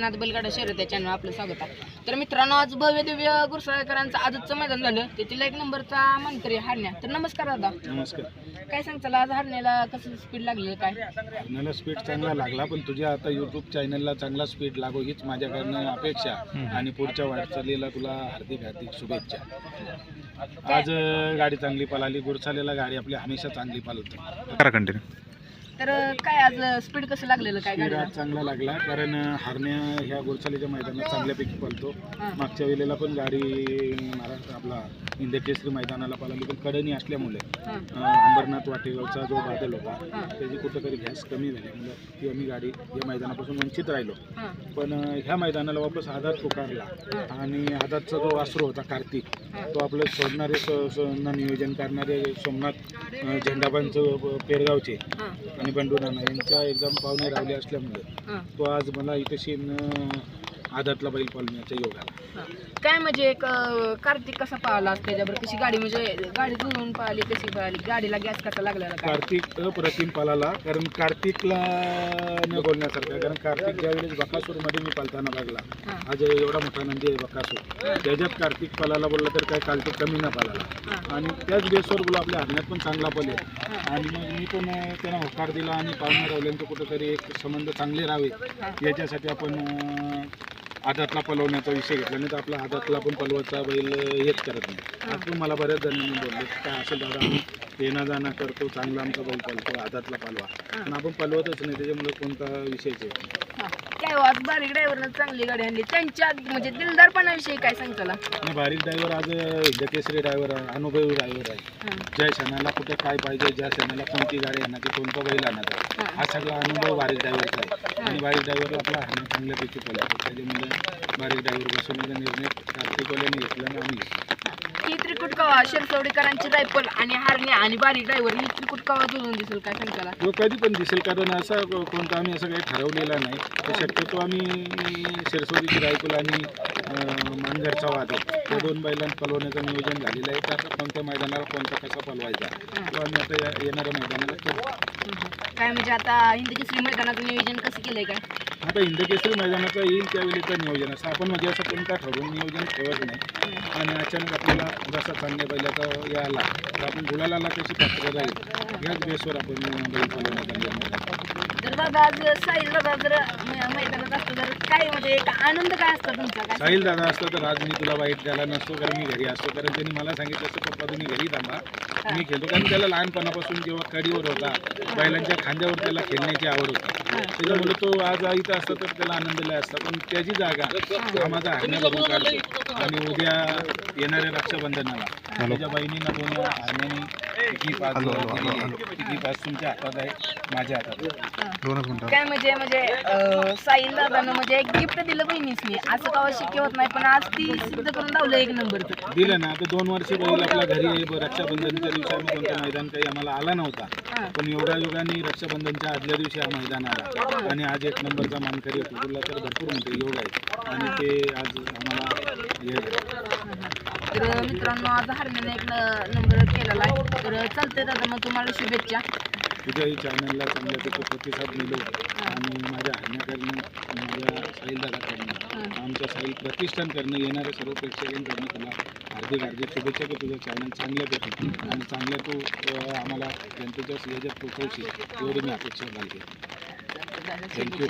नाथ बैलगाडा शर्यत चॅनल आपलं स्वागत आहे. तर मित्रांनो आज भव्य दिव्य गुरसाळकरांचं आजचं मैदान झालं. तेथील एक नंबरचा मानकरी हारण्या. तर नमस्कार दादा. नमस्कार. काय सांगताल आज हारण्याला कसं स्पीड लागलं काय? मला स्पीड चांगला लागला पण तुझ्या आता युट्यूब चॅनलला चांगला स्पीड लागो हीच माझ्याकडनं अपेक्षा. आणि पुढच्या वाटचालीला तुला हार्दिक हार्दिक शुभेच्छा. आज गाडी चांगली पळाली गुरसालेला गाडी आपली हमेशा चांगली पळते करा कंटिन्यू तर काय आज स्पीड कसं लागलेलं काय स्पीड गाडीला? आज चांगला लागला कारण हरण्या ह्या गुरसालेच्या मैदानात चांगल्यापैकी पळतो. मागच्या वेळेला पण गाडी महाराष्ट्र आपला इंदकेसरी मैदानाला पळाली पण कडणी असल्यामुळे हां. अं, अंबरनाथ वाटेगावचा जो बादल होता हां. त्याची कुठंतरी गॅस कमी झाल्यामुळे ती आम्ही गाडी या मैदानापासून वंचित राहिलो. हां. पण अं, ह्या मैदानाला वापस आदात पुकारला आणि आदातचा जो वासरू होता कार्तिक तो आपलं सोडणारे स- स- ना नियोजन करणारे सोमनाथ अं, झेंडाबांचं पेरगावचे हां. आणि बंडू नाना यांच्या एकदम पाहुणे रावले असल्यामुळे तो आज मला इथे आदातला बैल पालण्याचा योग आला हां. काय म्हणजे एक अं, कार्तिक कसा पाहिला त्याच्याबरोबर? कशी गाडी म्हणजे गाडी जुळून पाहिली कशी पाहिली? गाडीला गॅस कसा लागलेला काय कार्तिक अप्रतिम पालाला कारण कार्तिकला न बोलण्यासारखं कारण कार्तिक ज्यावेळेस बकासूरमध्ये मी पालताना लागला हां. आज एवढा मोठा नंदी आहे बकासूर. त्याच्यात कार्तिक पालाला बोललं तर काय कार्तिक कमी नाही पालाला आणि त्याच बेसवर बोला आपल्या हरण्यात पण चांगला पले आणि मग मी पण अं, त्यांना होकार दिला आणि पाहुण्या रावल्यांचं कुठंतरी एक संबंध चांगले राहावे याच्यासाठी आपण अं, आदातला पलवण्याचा विषय घेतला नाही तर आपला आदातला पण पलवायचा बैल हेच करत नाही. आज मला बऱ्याच जणांनी बोलले काय असेल दादा आम्ही येणं जाणं करतो चांगला आमचा बैल पलतो आदातला पलवा. पण आपण पलवतच नाही त्याच्यामुळे कोणता विषयच येत नाही. हां. हो, आज बारीक ड्रायव्हरनं चांगली गाडी आणली. त्यांच्या म्हणजे दिलदारपणाविषयी काय सांगताला आणि बारीक ड्रायव्हर आज हिंदकेसरी ड्रायव्हर आहे अनुभवी ड्रायव्हर आहे. ज्या क्षणाला कुठं काय पाहिजे ज्या क्षणाला कोणती गाडी आणायची कोणता बैल आणायचा हां. हा सगळा अनुभव बारीक ड्रायव्हरचा आहे. आणि बारीक ड्रायव्हरला आपला हाणं चांगल्यापैकी पळतो त्याच्यामुळे बारीक ड्रायव्हर बसवण्याचा निर्णय कार्तिकवाल्याने घेतला आणि आम्ही. ही त्रिकुट कवा शिरसवडीकरांची रायफल आणि हारण्या आणि बारीक ड्रायव्हर ही त्रिकुट कवा जुळून दिसेल काय सांगताला? तो कधी पण दिसेल कारण असा कोणता आम्ही असं काही ठरवलेला नाही. तर शक्यतो आम्ही शिरसोडीची रायफल आणि अं, मानगडचा वाद या दोन बैलांत पलवण्याचं नियोजन झालेलं आहे. तर आता कोणत्या मैदानाला कोणता कसा पलवायचा तो आम्ही आता या- येणाऱ्या मैदानाला करू काय म्हणजे आता हिंदी केसरी मैदानाचं नियोजन कसं केलंय काय? आता इंदकेसरी मैदानाचं येईल त्यावेळेचं नियोजन असं आपण म्हणजे असं कोणता ठरवून नियोजन ठेवत नाही. आणि अचानक आपल्याला जसा चांगल्या बैलाचा हे आला तर आपण गुलालाला तशी पात्र राहील. याच बेसवर आपण बैल पलवण्याचा आज जर मै- मैदानात असतो तर काय म्हणजे एक आनंद काय असतो तुमचा? काय साहिल दादा असतो तर आज मी तुला वाईट द्यायला नसतो कारण मी घरी असतो कारण त्यांनी मला सांगितलं असतं पप्पा तुम्ही घरी थांबा. मी खेळतो कारण त्याला लहानपणापासून जेव्हा कडीवर होता बैलांच्या खांद्यावर त्याला खेळण्याची आवड होती. त्याच्यामुळे तो आज इथं असता तर त्याला आनंद दिला असता. पण त्याची जागा हा माझा हरण्या भरून काढतो. आणि उद्या येणाऱ्या रक्षाबंधनाला. माझ्या बहिणींना दोन हरण्याने तिघी पाच दिलेली आहे. तुमच्या हातात आहे? माझ्या हातात आहे. दोनच मिनिटं. काय म्हणजे म्हणजे साईल दादानं म्हणजे एक गिफ्ट दिलं बहिणीसनी. असं कवा शक्य होत नाही पण आज ती सिद्ध करून लावलं एक नंबरचं. दिलं ना आता दोन वर्षी बैल आपल्या घरी आहे. ब- रक्षाबंधनच्या दिवशी आम्ही कोणतं मैदान काही आम्हाला आला नव्हता. हां. पण योगा योगाने रक्षाबंधनच्या आदल्या दिवशी हा मैदान आला. आणि आज एक नंबरचा मानकरी होतो तुला तर भरपूर मोठे योग आहे. आणि ते आज आम्हाला हे झालं. तर मित्रांनो आज हरण्याने एक न- नंबर केलेला आहे. तर चालतंय दादा मग तुम्हाला शुभेच्छा. तुझ्याही चॅनलला चांगल्यापैकी प्रतिसाद मिळो आणि माझ्या हरण्याकडनं माझ्या साहिल दादाकडनं आमच्या साहिल प्रतिष्ठान करणं येणाऱ्या सर्व प्रेक्षकांकडनं तुला हार्दिक हार्दिक शुभेच्छा की तुझं चॅनल चांगल्यापैकी आणि चांगल्या तू अं, आम्हाला जनतेच्या याच्यात पोचवशील एवढी मी अपेक्षा घालते. दादा थँक्यू